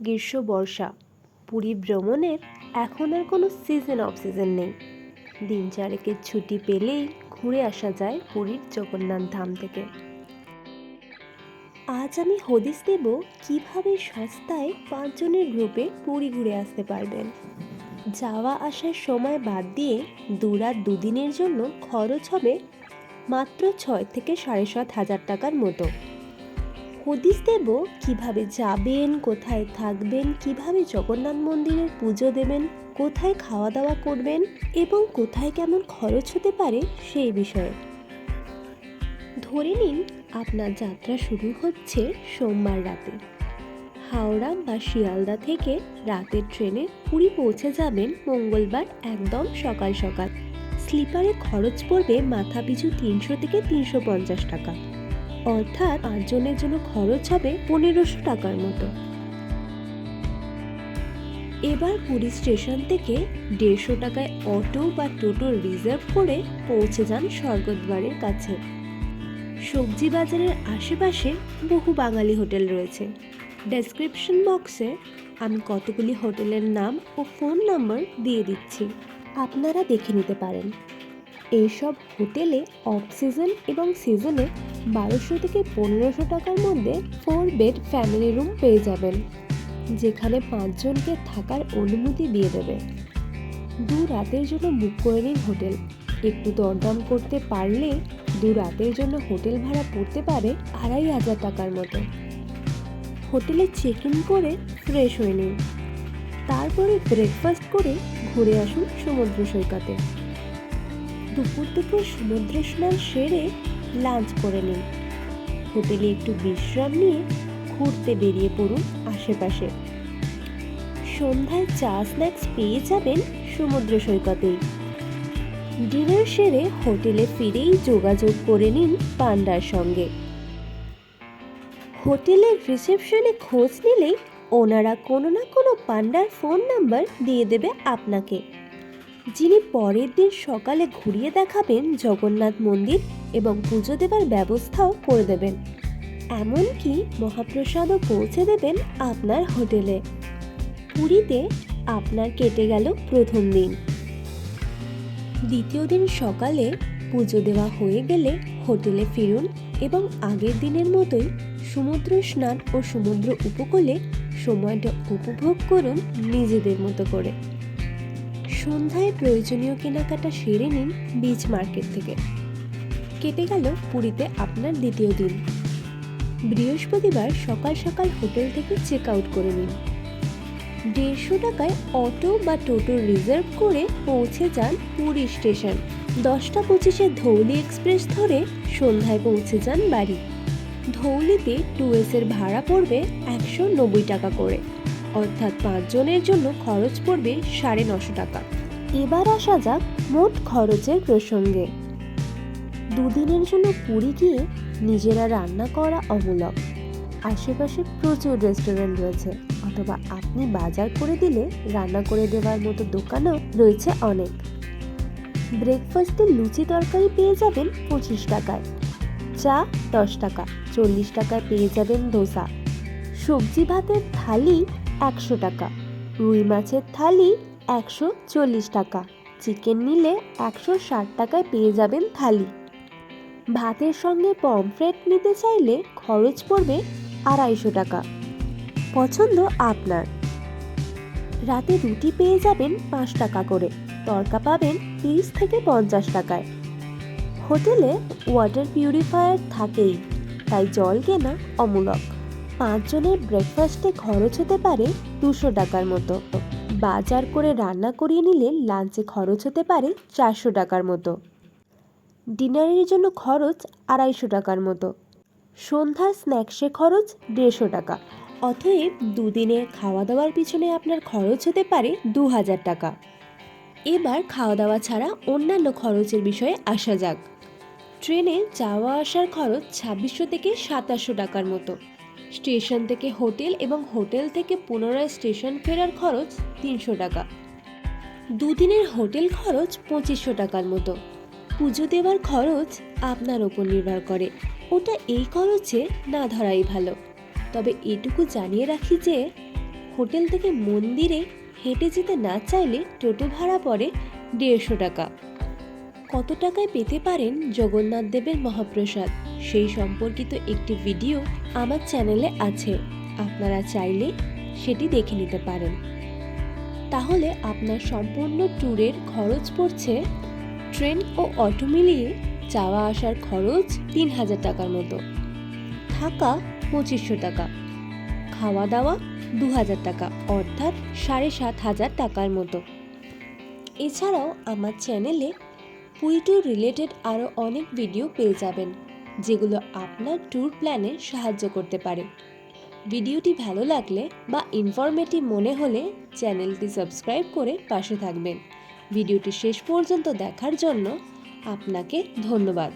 গ্রীষ্ম, বর্ষা। পুরী ভ্রমণের এখন আর কোনো সিজন অফ সিজন নেই। দিন চারেকের ছুটি পেলেই ঘুরে আসা যায় পুরীর জগন্নাথ ধাম থেকে। আজ আমি হদিস দেব কীভাবে সস্তায় পাঁচজনের গ্রুপে পুরী ঘুরে আসতে পারবেন। যাওয়া আসার সময় বাদ দিয়ে দু রাত দুদিনের জন্য খরচ হবে মাত্র ছয় থেকে সাড়ে সাত হাজার টাকার মতো। হদিস দেব, কীভাবে যাবেন, কোথায় থাকবেন, কীভাবে জগন্নাথ মন্দিরের পুজো দেবেন, কোথায় খাওয়া দাওয়া করবেন এবং কোথায় কেমন খরচ হতে পারে সেই বিষয়ে। ধরে নিন, আপনার যাত্রা শুরু হচ্ছে সোমবার রাতে। হাওড়া বা শিয়ালদা থেকে রাতের ট্রেনে পুরী পৌঁছে যাবেন মঙ্গলবার একদম সকাল সকাল। স্লিপারে খরচ পড়বে মাথা পিছু তিনশো থেকে তিনশো পঞ্চাশ টাকা। অর্থাৎ পাঁচজনের জন্য খরচ হবে পনেরোশো টাকার মতো। এবার পুরী স্টেশন থেকে দেড়শো টাকায় অটো বা টোটো রিজার্ভ করে পৌঁছে যান স্বর্গদ্বারের কাছে। সবজি বাজারের আশেপাশে বহু বাঙালি হোটেল রয়েছে। ডেসক্রিপশন বক্সে আমি কতগুলি হোটেলের নাম ও ফোন নম্বর দিয়ে দিচ্ছি। আপনারা দেখে নিতে পারেন। এইসব হোটেলে অফ সিজন এবং সিজনে বারোশো থেকে পনেরোশো টাকার মধ্যে ফোর বেড ফ্যামিলি রুম পেয়ে যাবেন, যেখানে পাঁচজনকে থাকার অনুমতি দিয়ে দেবে। দু রাতের জন্য বুক করে নিন হোটেল। একটু দরদাম করতে পারলে দু রাতের জন্য হোটেল ভাড়া পড়তে পারে আড়াই হাজার টাকার মতো। হোটেলে চেক ইন করে ফ্রেশ হয়ে নিন। তারপরে ব্রেকফাস্ট করে ঘুরে আসুন সমুদ্র সৈকতে। দুপুর দুপুর সমুদ্র স্নান সেরে লাঞ্চ করে নিন। হোটেলে একটু বিশ্রাম নিয়ে ঘুরতে বেরিয়ে পড়ুন আশেপাশে। সন্ধ্যায় চা, স্ন্যাক্স পেয়ে যাবেন সমুদ্র সৈকতেই। ডিনার সেরে হোটেলে ফিরেই যোগাযোগ করে নিন পান্ডার সঙ্গে। হোটেলের রিসেপশনে খোঁজ নিলেই ওনারা কোনো না কোনো পান্ডার ফোন নাম্বার দিয়ে দেবে আপনাকে। যিনি পরের দিন সকালে ঘুরিয়ে দেখাবেন জগন্নাথ মন্দির এবং পুজো দেবার ব্যবস্থাও করে দেবেন। এমনকি মহাপ্রসাদও পৌঁছে দেবেন আপনার হোটেলে। পুরীতে আপনার কেটে গেল প্রথম দিন। দ্বিতীয় দিন সকালে পুজো দেওয়া হয়ে গেলে হোটেলে ফিরুন এবং আগের দিনের মতোই সমুদ্র স্নান ও সমুদ্র উপকূলে সময়টা উপভোগ করুন নিজেদের মতো করে। সন্ধ্যায় প্রয়োজনীয় কেনাকাটা সেরে নিন বিচ মার্কেট থেকে। কেটে গেল পুরীতে আপনার দ্বিতীয় দিন। বৃহস্পতিবার সকাল সকাল হোটেল থেকে চেক আউট করে নিন। দেড়শো টাকায় অটো বা টোটো রিজার্ভ করে পৌঁছে যান পুরী স্টেশন। দশটা পঁচিশে ধৌলি এক্সপ্রেস ধরে সন্ধ্যায় পৌঁছে যান বাড়ি। ধৌলিতে টু এর ভাড়া পড়বে একশো নব্বই টাকা করে। অর্থাৎ পাঁচজনের জন্য খরচ পড়বে সাড়ে নশো টাকা। এবার আসা যাক মোট খরচের প্রসঙ্গে। দুদিনের জন্য পুরী গিয়ে নিজেরা রান্না করা অমূলক। আশেপাশে প্রচুর রেস্টুরেন্ট রয়েছে, অথবা আপনি বাজার করে দিলে রান্না করে দেওয়ার মতো দোকানও রয়েছে অনেক। ব্রেকফাস্টে লুচি তরকারি পেয়ে যাবেন পঁচিশ টাকায়। চা দশ টাকা, চল্লিশ টাকায় পেয়ে যাবেন ধোসা। সবজি ভাতের থালি একশো টাকা। রুই মাছের থালি একশো চল্লিশ টাকা। চিকেন নিলে একশো ষাট টাকায় পেয়ে যাবেন থালি। ভাতের সঙ্গে পমফ্রেট নিতে চাইলে খরচ পড়বে আড়াইশো টাকা। পছন্দ আপনার। রাতে রুটি পেয়ে যাবেন পাঁচ টাকা করে। তরকা পাবেন তিরিশ থেকে পঞ্চাশ টাকায়। হোটেলে ওয়াটার পিউরিফায়ার থাকেই, তাই জল কেনা অমূলক। পাঁচজনের ব্রেকফাস্টে খরচ হতে পারে দুশো টাকার মতো। বাজার করে রান্না করিয়ে নিলে লাঞ্চে খরচ হতে পারে চারশো টাকার মতো। ডিনারের জন্য খরচ আড়াইশো টাকার মতো। সন্ধ্যার স্ন্যাক্সে খরচ দেড়শো টাকা। অতএব দুদিনে খাওয়া দাওয়ার পিছনে আপনার খরচ হতে পারে দু হাজার টাকা। এবার খাওয়া দাওয়া ছাড়া অন্যান্য খরচের বিষয়ে আসা যাক। ট্রেনে যাওয়া আসার খরচ ছাব্বিশশো থেকে সাতাশশো টাকার মতো। স্টেশন থেকে হোটেল এবং হোটেল থেকে পুনরায় স্টেশন ফেরার খরচ তিনশো টাকা। দুদিনের হোটেল খরচ পঁচিশশো টাকার মতো। পুজো দেওয়ার খরচ আপনার ওপর নির্ভর করে। ওটা এই খরচে না ধরাই ভালো। তবে এটুকু জানিয়ে রাখি যে, হোটেল থেকে মন্দিরে হেঁটে যেতে না চাইলে টোটো ভাড়া পড়ে দেড়শো টাকা। কত টাকায় পেতে পারেন জগন্নাথ দেবের মহাপ্রসাদ? সেই সম্পর্কিত একটি ভিডিও আমার চ্যানেলে আছে। আপনারা চাইলে সেটি দেখে নিতে পারেন। তাহলে আপনার সম্পূর্ণ ট্যুরের খরচ পড়ছে ট্রেন ও অটো মিলিয়ে যাওয়া আসার খরচ তিন হাজার টাকার মতো। থাকা পঁচিশশো টাকা। খাওয়া দাওয়া দু হাজার টাকা, অর্থাৎ সাড়ে সাত হাজার টাকার মতো। এছাড়াও আমার চ্যানেলে ট্যুর রিলেটেড আরও অনেক ভিডিও পেয়ে যাবেন। যেগুলো আপনার ট্যুর প্ল্যানে সাহায্য করতে পারে। ভিডিওটি ভালো লাগলে বা ইনফরমেটিভ মনে হলে চ্যানেলটি সাবস্ক্রাইব করে পাশে থাকবেন। ভিডিওটি শেষ পর্যন্ত দেখার জন্য আপনাকে ধন্যবাদ।